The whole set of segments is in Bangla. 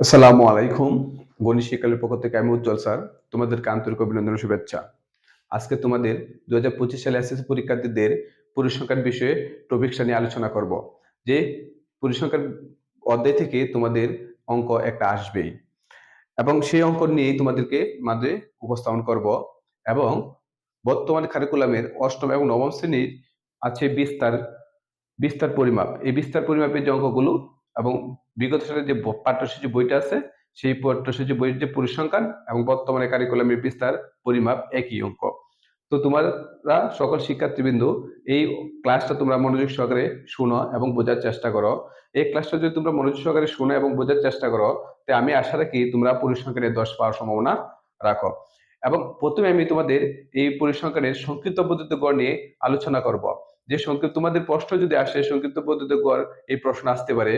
আসসালামু আলাইকুম। গণিত শিক্ষালের পক্ষ থেকে আমি উজ্জ্বল স্যার। তোমাদেরকে আন্তরিক অভিনন্দন শুভেচ্ছা। আজকে তোমাদের দু হাজার পঁচিশ সালে এসএসসি পরীক্ষার্থীদের পরিসংখ্যান বিষয়ে টপিকটা নিয়ে আলোচনা করব। যে পরিসংখ্যান অধ্যায় থেকে তোমাদের অঙ্ক একটা আসবেই এবং সেই অঙ্ক নিয়ে তোমাদেরকে মাঝে উপস্থাপন করব এবং বর্তমানে কারিকুলামের অষ্টম এবং নবম শ্রেণির আছে বিস্তার বিস্তার পরিমাপ। এই বিস্তার পরিমাপের যে অঙ্কগুলো এবং বিগত সালের যে পাঠ্যসূচি বইটা আছে, সেই পাঠ্যসূচি বইয়ের যে পরিসংখ্যান এবং বর্তমানে কারিকুলামের বিস্তার পরিমাপ একই অঙ্ক। তো তোমরা সকল শিক্ষার্থীবৃন্দ, এই ক্লাসটা তোমরা মনোযোগ সহকারে শুনো এবং বোঝার চেষ্টা করো। এই ক্লাসটা যদি তোমরা মনোযোগ সহকারে শুনো এবং বোঝার চেষ্টা করো, তো আমি আশা রাখি তোমরা পরিসংখ্যানের দশ পাওয়ার সম্ভাবনা রাখো। এবং প্রথমে আমি তোমাদের এই পরিসংখ্যানের সংক্ষিপ্ত পদ্ধতি গড় নিয়ে আলোচনা করব। যে সংক্ষিপ্ত, তোমাদের প্রশ্ন যদি আসে, সংক্ষিপ্ত পদ্ধতি গড় এই প্রশ্ন আসতে পারে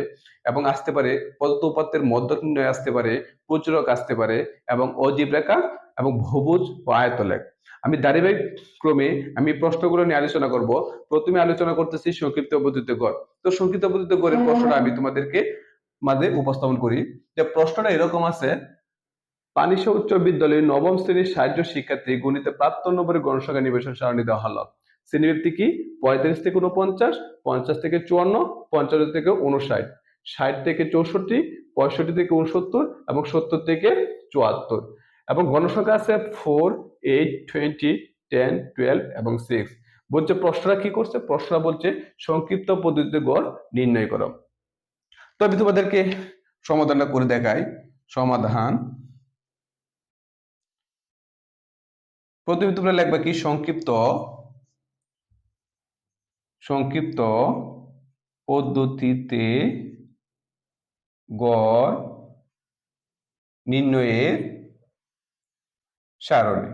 এবং আসতে পারে পদ্ম উপাত্তের মধ্য নির্ণয় আসতে পারে, প্রচুরক আসতে পারে এবং অজীব রেখা এবং ভবুজ ও আয়তলেখ। আমি ধারাবাহিক ক্রমে আমি প্রশ্নগুলো নিয়ে আলোচনা করব। প্রথমে আলোচনা করতেছি সংক্ষিপ্ত পদ্ধতি গড়। তো সংক্ষিপ্ত পদ্ধতি গড়ের প্রশ্নটা আমি তোমাদেরকে মাঝে উপস্থাপন করি। যে প্রশ্নটা এরকম আছে, পানিশা উচ্চ বিদ্যালয়ের নবম শ্রেণির সাহায্য শিক্ষার্থী গণিতে প্রাপ্ত নম্বরের গণসংখ্যা নিবেশন সারণী দেওয়া হলো। শ্রেণীবৃত্তি কি? পঁয়ত্রিশ থেকে উনপঞ্চাশ পঞ্চাশ থেকে চুয়ান্ন, পঞ্চাশ থেকে উনষাট ষাট থেকে চৌষট্টি, পঁয়ষট্টি থেকে উনসত্তর এবং সত্তর থেকে চুয়াত্তর। এবং গণসংখ্যা আছে four, eight, twenty, ten, twelve এবং সিক্স। বলছে প্রশ্নরা কি করছে? প্রশ্নরা বলছে সংক্ষিপ্ত পদ্ধতিতে গড় নির্ণয় করো। তো তোমাদেরকে সমাধানটা করে দেখাই। সমাধান। প্রথমে তোমরা লিখবা কি? সংক্ষিপ্ত সংক্ষিপ্ত পদ্ধতিতে গড় নির্ণয়ের সারণী।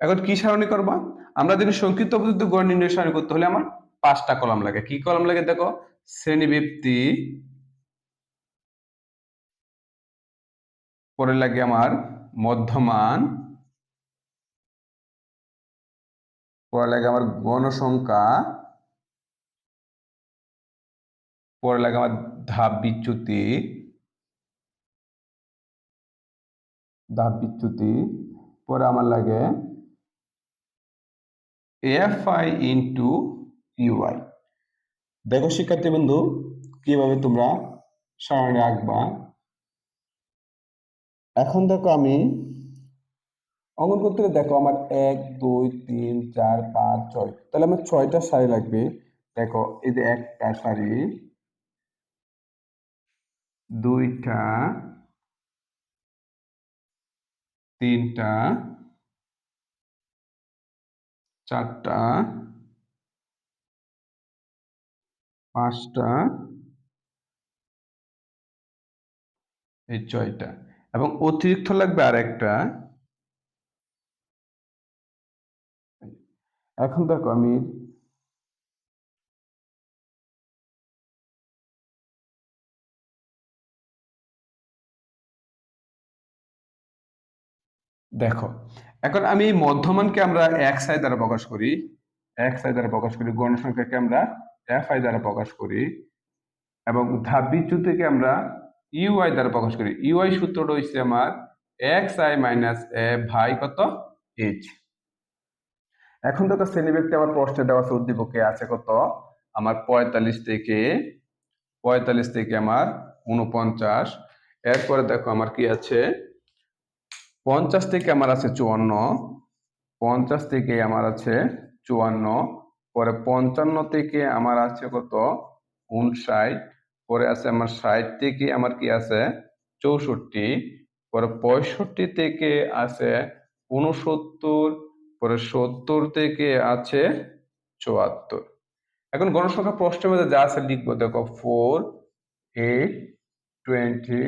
এখন কি সারণী করবা? আমরা যদি সংক্ষিপ্ত পদ্ধতিতে গড় নির্ণয় সারণী করতে হলে আমার পাঁচটা কলাম লাগে। কি কলাম লাগে দেখো? শ্রেণীবৃত্তি পরে লাগে আমার মধ্যমান, পরে লাগে আমার গণসংখ্যা পরে লাগে আমার ধাপ বিচ্যুতি। ধাপ বিচ্যুতি। পরে আমার লাগে এফ আই ইন্টু ইউআই দেখো শিক্ষার্থী বন্ধু কীভাবে তোমরা সারণী আঁকবা? এখন দেখো আমি অঙ্কন করতে গেলে দেখো আমার এক, দুই, তিন, চার, পাঁচ, ছয়। তাহলে আমার ছয়টা সারি লাগবে। দেখো এই যে একটা সারি দুইটা তিনটা চারটা পাঁচটা এই ছয়টা। এবং অতিরিক্ত লাগবে আর একটা এখন দেখো আমি দেখো, এখন আমি এই মধ্যমানকে আমরা এক্স আই দ্বারা প্রকাশ করি, এক সাই দ্বারা প্রকাশ করি, গণসংখ্যাকে আমরা এফ আই দ্বারা প্রকাশ করি, এবং ধাপ বিচ্যুতিকে আমরা ইউআই দ্বারা প্রকাশ করি। ইউআই সূত্রটা হচ্ছে আমার এক্স আই মাইনাস এ ভাই কত? এইচ। এখন দেখো, শ্রেণীব্যক্তি আমার প্রশ্নে দেওয়া আছে, উদ্দীপকে আছে কত? আমার পঁয়তাল্লিশ থেকে পঁয়তাল্লিশ থেকে আমার উনপঞ্চাশ এরপরে দেখো, আমার কি আছে? পঞ্চাশ থেকে আমার আছে চুয়ান্ন, পঞ্চাশ থেকে আমার আছে চুয়ান্ন, পরে পঞ্চান্ন থেকে আমার আছে কত? উনষাট, পরে আছে আমার ষাট থেকে আমার কি আছে? চৌষট্টি, পরে পঁয়ষট্টি থেকে আছে উনসত্তর পরে সত্তর থেকে আছে চুয়াত্তর। এখন গণসংখ্যা প্রশ্নের মধ্যে যা আছে লিখব, দেখো four eight twenty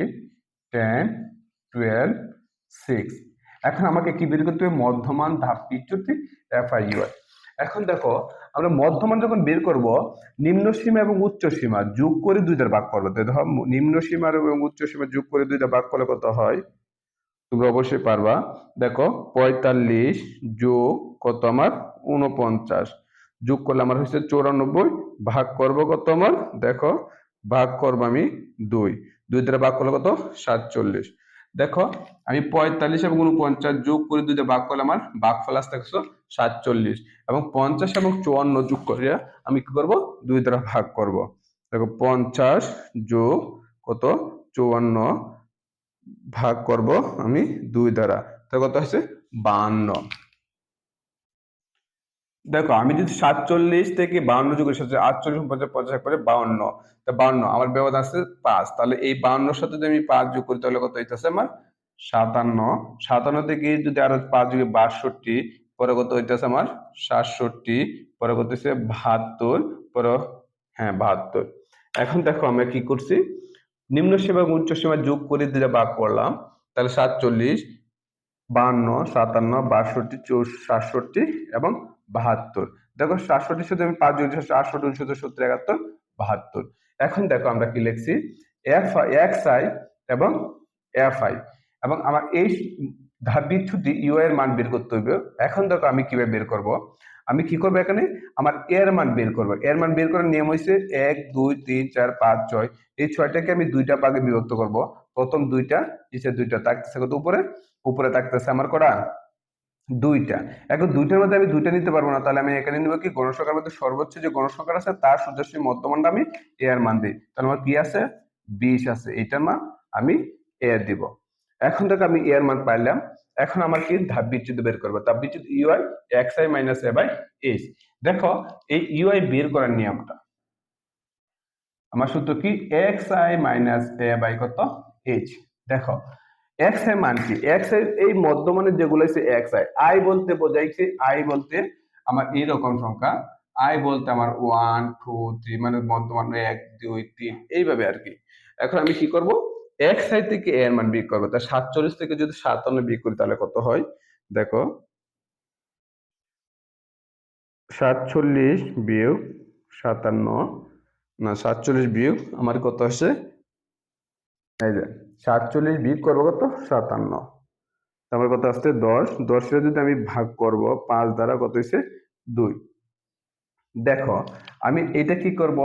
ten twelve six এখন আমাকে কি বের করতে হবে? মধ্যমান ধাপ বিচ্যুতি এফ আই ইউআই এখন দেখো, আমরা মধ্যমান যখন বের করব, নিম্ন সীমা এবং উচ্চ সীমা যোগ করে দুইটা ভাগ করব দেখো নিম্ন সীমা এবং উচ্চ সীমা যোগ করে দুইটা ভাগ করলে কত হয়? তুমি অবশ্যই পারবা। দেখো, পঁয়তাল্লিশ যোগ কত আমার? উনপঞ্চাশ যোগ করলে আমার হচ্ছে চৌরানব্বই, ভাগ করব কত আমার? দেখো, ভাগ করব আমি দুই। দুই দ্বারা ভাগ করলে কত? সাতচল্লিশ। দেখো, আমি পঁয়তাল্লিশ এবং উনপঞ্চাশ যোগ করে দুই বাঘ ভাগ করলে আমার ভাগফল আসতে একশো সাতচল্লিশ। এবং পঞ্চাশ এবং চুয়ান্ন যোগ করে আমি কি করব? দুই দ্বারা ভাগ করব। দেখো, পঞ্চাশ যোগ কত? চুয়ান্ন ভাগ করব আমি দুই দ্বারা। তো কত হচ্ছে বান্ন। দেখো, আমি যদি সাতচল্লিশ থেকে বাউন্ন যুগের সাথে আটচল্লিশ, পঞ্চাশ পঞ্চাশ করে বাউন্ন। তা বাউন্ন, আমার ব্যবধান আছে পাঁচ। তাহলে এই বাউন্নর সাথে যদি আমি পাঁচ যোগ করি, তাহলে কত হইতেছে আমার? সাতান্ন। সাতান্ন থেকে যদি আরও পাঁচ যুগে বাষট্টি, পরে কত হইতেছে আমার? সাতষট্টি, পরে কত হচ্ছে বাহাত্তর, পরে হ্যাঁ বাহাত্তর। এখন দেখো, আমরা কি করছি? নিম্ন সীমা উচ্চ সীমা যোগ করে দিলে ভাগ করলাম, তাহলে সাতচল্লিশ বাহান্ন সাতান্ন, বাষট্টি চৌ সাতষট্টি এবং বাহাত্তর। দেখো সাতষট্টির সাথে আমি পাঁচ যোগ আটষট্টি উনসত্তর, সত্তর, একাত্তর, বাহাত্তর। এখন দেখো আমরা কি লিখছি? এফ এক্স আই এবং এফ আই এবং আমার এই ধাপ বিচ্ছুটি ইউ এর মান বের করতে হবে। এখন দেখো আমি কীভাবে বের করব? আমি কি করব এখানে? আমার এর মান বের করব। এর মান বের করার নিয়ম হয়েছে এক, দুই, তিন, চার, পাঁচ, ছয়। এই ছয়টাকে আমি দুইটা ভাগে বিভক্ত করব। প্রথম দুইটা নিচে দুইটা থাকতেছে কত উপরে? উপরে থাকতেছে আমার করা দুইটা। এখন দুইটার মধ্যে আমি দুইটা নিতে পারব না। তাহলে আমি এখানে নিব কি? গণসংখ্যার মধ্যে সর্বোচ্চ যে গণসংখ্যা আছে, তার সুদর্শী মধ্যমানটা আমি এ এর মান দিই। তাহলে আমার কি আছে? বিশ আছে। এইটার মান আমি এ দিব। এখন থেকে আমি এ এর মান পাইলাম। এখন আমার কি? ধাপ বিচ্যুত বের করব। ধাপ বিচ্যুত U I X I minus A by H দেখো, এই ইউআই বের করার নিয়মটা। আমার সূত্র কি? X I minus A by কত? এইচ দেখো এক্স আই মান কি? এক্স আই এই মধ্যমানের যেগুলো আছে এক্স আই আই বলতে বোঝাইছে আই বলতে আমার এইরকম সংখ্যা। আই বলতে আমার ওয়ান টু থ্রি মানে মধ্যমান এক, দুই, তিন, এইভাবে আর কি। এখন আমি কি করব? এক্স আই থেকে এর মান বিয়োগ করব। তা সাতচল্লিশ থেকে যদি সাতান্ন বিয়োগ করি, তাহলে কত হয়? দেখো, সাতচল্লিশ বিয়োগ সাতান্ন, না, সাতচল্লিশ বিয়োগ, আমার কত আসে এই যে, সাতচল্লিশ বিয়োগ করব কত? সাতান্ন। তারপর কত আসছে? দশ। দশের যদি আমি ভাগ করব, পাঁচ দ্বারা কত হয়েছে? দুই। দেখো, আমি এটা কি করব?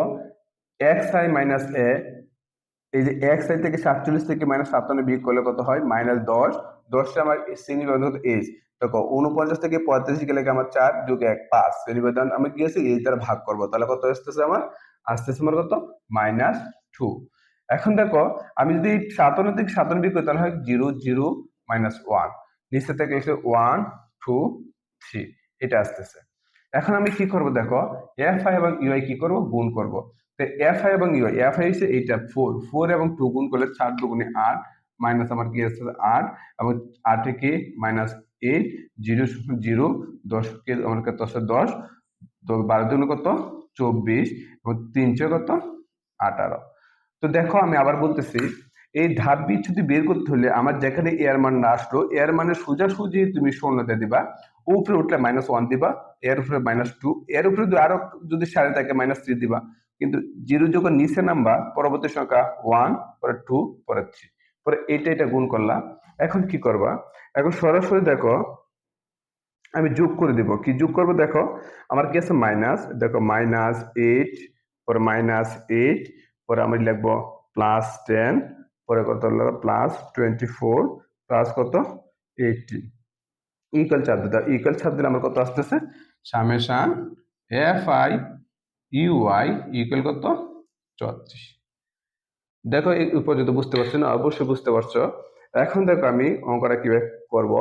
এক্স আই মাইনাস এ, এই যে এক্স আই থেকে সাতচল্লিশ থেকে মাইনাস সাতান্ন বিয়োগ করলে কত হয়? মাইনাস দশ। দশটা আমার শ্রেণি ব্যবধান এইচ দেখো উনপঞ্চাশ থেকে পঁয়ত্রিশ গেলে আমার চার যোগ এক? পাঁচ। শ্রেণি ব্যবধান আমি কি আছে এইচ দ্বারা ভাগ করব। তাহলে কত আসতেছে আমার? আসতেছে আমার কত? মাইনাস টু এখন দেখো, আমি যদি সাতান্ন থেকে সাতান্ন করি, তাহলে হয় জিরো জিরো, মাইনাস ওয়ান। নিচে থেকে এসে ওয়ান, টু, থ্রি, এটা আসতেছে। এখন আমি কি করব দেখো, এফ আই এবং ইউআই কি করব? গুণ করব। তো এফ আই এবং ইউআই, এফ আই হচ্ছে এইটা, ফোর। ফোর এবং টু গুণ করলে চার দুগুণে আট, মাইনাস আমার কি আসছে আট। এবং আটে কি? মাইনাস এইট, জিরো জিরো, দশ কে আমার কত আছে দশ। বারো দুগুণ কত? চব্বিশ। এবং তিনশো কত? আঠারো। তো দেখো আমি আবার বলতেছি, এই ধাপ বিচ্ছুতি বের করতে হলে আমার যেখানে এয়ার মান না আসলো এয়ার মানে সোজাসুজি তুমি শূন্যতে দিবা, উপরে উঠলে মাইনাস ওয়ান দিবা এর উপরে মাইনাস টু এর উপরে আরও যদি সাড়ে থাকে মাইনাস থ্রি দিবা, কিন্তু জিরো যখন নিচে নামবা, পরবর্তী সংখ্যা ওয়ান পরে টু পরে থ্রি পরে এটা এটা গুণ করলা, এখন কি করবা? এখন সরাসরি দেখো, আমি যোগ করে দিব, কি যোগ করব দেখো, আমার কি আছে? মাইনাস দেখো মাইনাস এইট পরে মাইনাস এইট পরে আমি লিখব প্লাস টেন পরে কত প্লাস টোয়েন্টি ফোর প্লাস কত? এইটিন ইকুয়াল চাপ দিতে হবে ইকুয়াল চাপ দিলে আমার কত আসতেছে? Summation F I U I equal কত? চৌত্রিশ। দেখো, এই পর্যন্ত বুঝতে পারছ না? অবশ্যই বুঝতে পারছ। এখন দেখো আমি অঙ্কটা কীভাবে করব।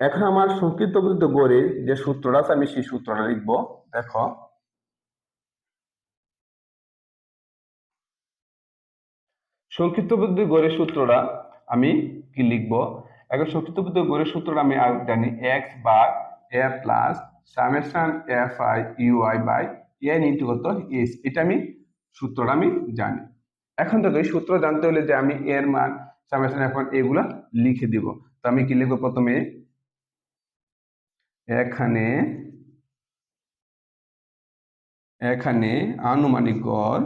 এখন আমার সংক্ষিপ্ত গড়ের যে সূত্রটা আছে, আমি সেই সূত্রটা লিখব। দেখো সংক্ষিপ্ত বুদ্ধি গড়ের সূত্রটা আমি কি লিখব? এখন সংক্ষিপ্ত বুদ্ধি গড়ের সূত্রটা আমি জানি X bar A plus summation F I U I by N into কত? এস এটা আমি, সূত্রটা আমি জানি। এখন দেখো, এই সূত্র জানতে হলে যে আমি এর মান সামেশন এফ এগুলা লিখে দিব। তো আমি কি লিখব প্রথমে? এখানে এখানে আনুমানিক গড়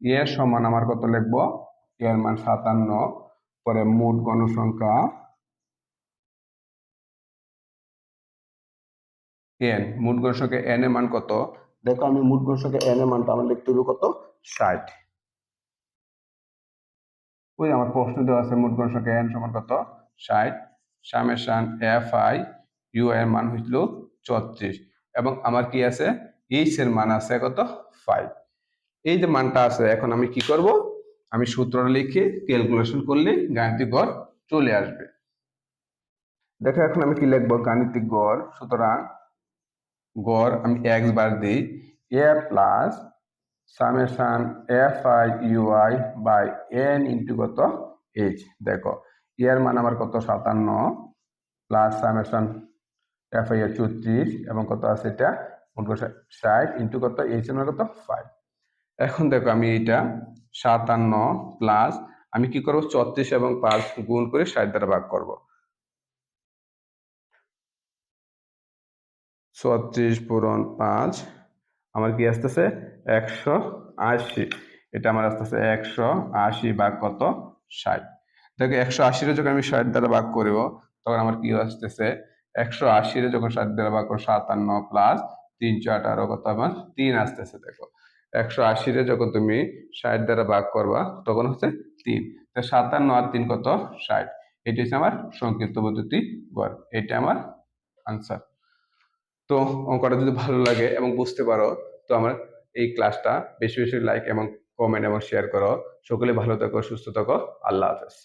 এর সমান আমার কত লিখব? এর মান সাতান্ন, পরে মোট গণসংখ্যা এন। মোট গণসংখ্যা এন এর মান কত? দেখো আমি মোট গণসংখ্যা এন এর মানটা আমার লিখতে হবে কত? ষাট। ওই আমার প্রশ্ন দেওয়া আছে, মোট গণসংখ্যা এন সমান কত? ষাট। সামেশান এফ আই ইউ এর মান হইছিল চৌত্রিশ। এবং আমার কি আছে? এইচ এর মান আছে কত? ফাইভ। এই যে মানটা আছে, এখন আমি কি করব? আমি সূত্রটা লিখে ক্যালকুলেশন করলে গাণিতিক গড় চলে আসবে। দেখো, এখন আমি কি লিখব? গাণিতিক গড়, সুতরাং গড় আমি এক্স বার দিই A plus summation F I U I by N into কত? এইচ দেখো এর মান আমার কত? সাতান্ন প্লাস সামেশান এফ আই চৌত্রিশ এবং কত আছে এটা? ষাট। ইন্টু কত? এইচ এর কত? ফাইভ এখন দেখো আমি এটা সাতান্ন প্লাস আমি কি করব? চত্রিশ এবং পাঁচ গুণ করে ষাট দ্বারা ভাগ করব। ছত্রিশ পূরণ পাঁচ, আমার কি আসতেছে? একশো আশি। এটা আমার আসতেছে একশো আশি ভাগ কত? ষাট। দেখো একশো আশিরে যখন আমি ষাট দ্বারা ভাগ করব, তখন আমার কি আসতেছে? একশো আশিরে যখন ষাট দ্বারা ভাগ করব, সাতান্ন প্লাস তিনশো আঠারো কত? আমার তিন আসতেছে, দেখো। একশো আশিরে যখন তুমি ষাট দ্বারা ভাগ করবা, তখন হচ্ছে তিন। তো সাতান্ন আর তিন কত? ষাট। এটি হচ্ছে আমার সংক্ষিপ্ত পদ্ধতি গড় এটা আমার আনসার তো অঙ্কটা যদি ভালো লাগে এবং বুঝতে পারো, তো আমার এই ক্লাসটা বেশি বেশি লাইক এবং কমেন্ট এবং শেয়ার করো। সকলে ভালো থাকো, সুস্থ থাকো। আল্লাহ হাফেজ।